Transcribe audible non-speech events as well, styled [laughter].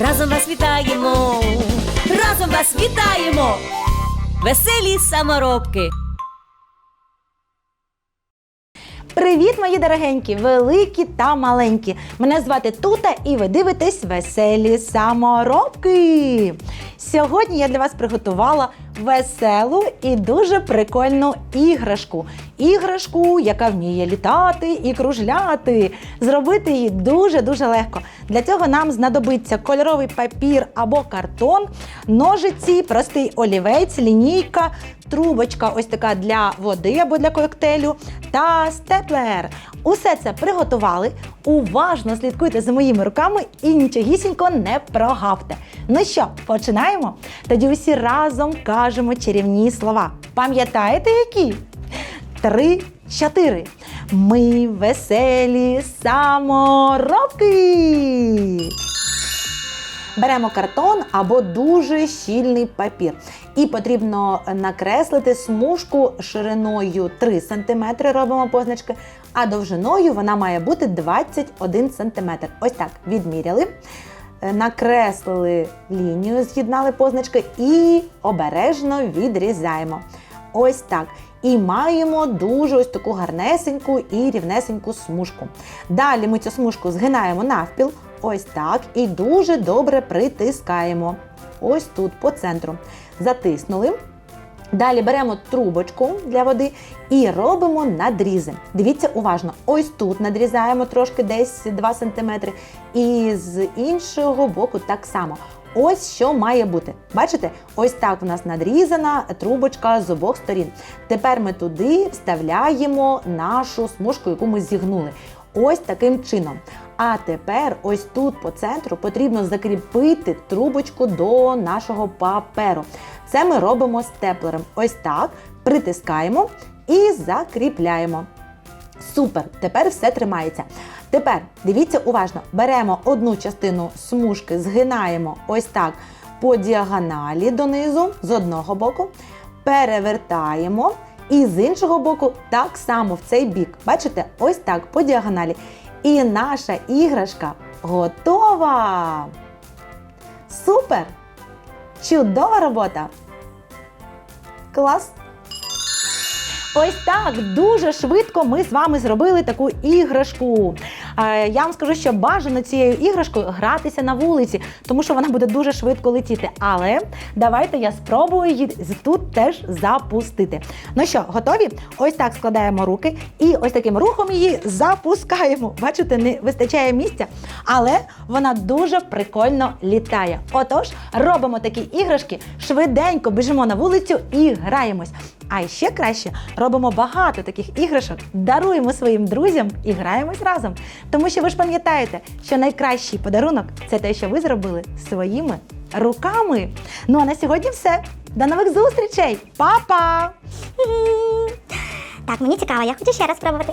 разом вас вітаємо, разом вас вітаємо, веселі саморобки. Привіт, мої дорогенькі, великі та маленькі. Мене звати Тута, і ви дивитесь веселі саморобки. Сьогодні я для вас приготувала веселу і дуже прикольну іграшку. Іграшку, яка вміє літати і кружляти. Зробити її дуже-дуже легко. Для цього нам знадобиться кольоровий папір або картон, ножиці, простий олівець, лінійка, трубочка ось така для води або для коктейлю та степлер. Усе це приготували. Уважно слідкуйте за моїми руками і нічогісінько не прогавте. Ну що, починаємо? Тоді усі разом кажемо чарівні слова. Пам'ятаєте які? Три, чотири. Ми веселі саморобки. Беремо картон або дуже щільний папір. І потрібно накреслити смужку шириною 3 см, робимо позначки, а довжиною вона має бути 21 см. Ось так відміряли. Е, Накреслили лінію, з'єднали позначки і обережно відрізаємо. Ось так. І маємо дуже ось таку гарнесеньку і рівнесеньку смужку. Далі ми цю смужку згинаємо навпіл, ось так, і дуже добре притискаємо. Ось тут, по центру. Затиснули. Далі беремо трубочку для води і робимо надрізи. Дивіться уважно, ось тут надрізаємо трошки десь 2 см, і з іншого боку так само. Ось що має бути. Бачите, ось так у нас надрізана трубочка з обох сторін. Тепер ми туди вставляємо нашу смужку, яку ми зігнули. Ось таким чином. А тепер ось тут по центру потрібно закріпити трубочку до нашого паперу. Це ми робимо степлером. Ось так притискаємо і закріпляємо. Супер! Тепер все тримається. Tепер дивіться уважно, беремо одну частину смужки, згинаємо ось так по діагоналі донизу з одного боку, перевертаємо і з іншого боку так само в цей бік. Бачите, ось так по діагоналі. І наша іграшка готова! Супер! Чудова робота! Клас! Ось так дуже швидко ми з вами зробили таку іграшку. Я вам скажу, що бажано цією іграшкою гратися на вулиці, тому що вона буде дуже швидко летіти. Але давайте я спробую її тут теж запустити. Ну що, готові? Ось так складаємо руки і ось таким рухом її запускаємо. Бачите, не вистачає місця, але вона дуже прикольно літає. Отож, робимо такі іграшки, швиденько біжимо на вулицю і граємось. А ще краще робимо багато таких іграшок, даруємо своїм друзям і граємось разом. Тому що ви ж пам'ятаєте, що найкращий подарунок це те, що ви зробили своїми руками. Ну а на сьогодні все. До нових зустрічей! Па-па! [laughs] Так, мені цікаво, я хочу ще раз спробувати.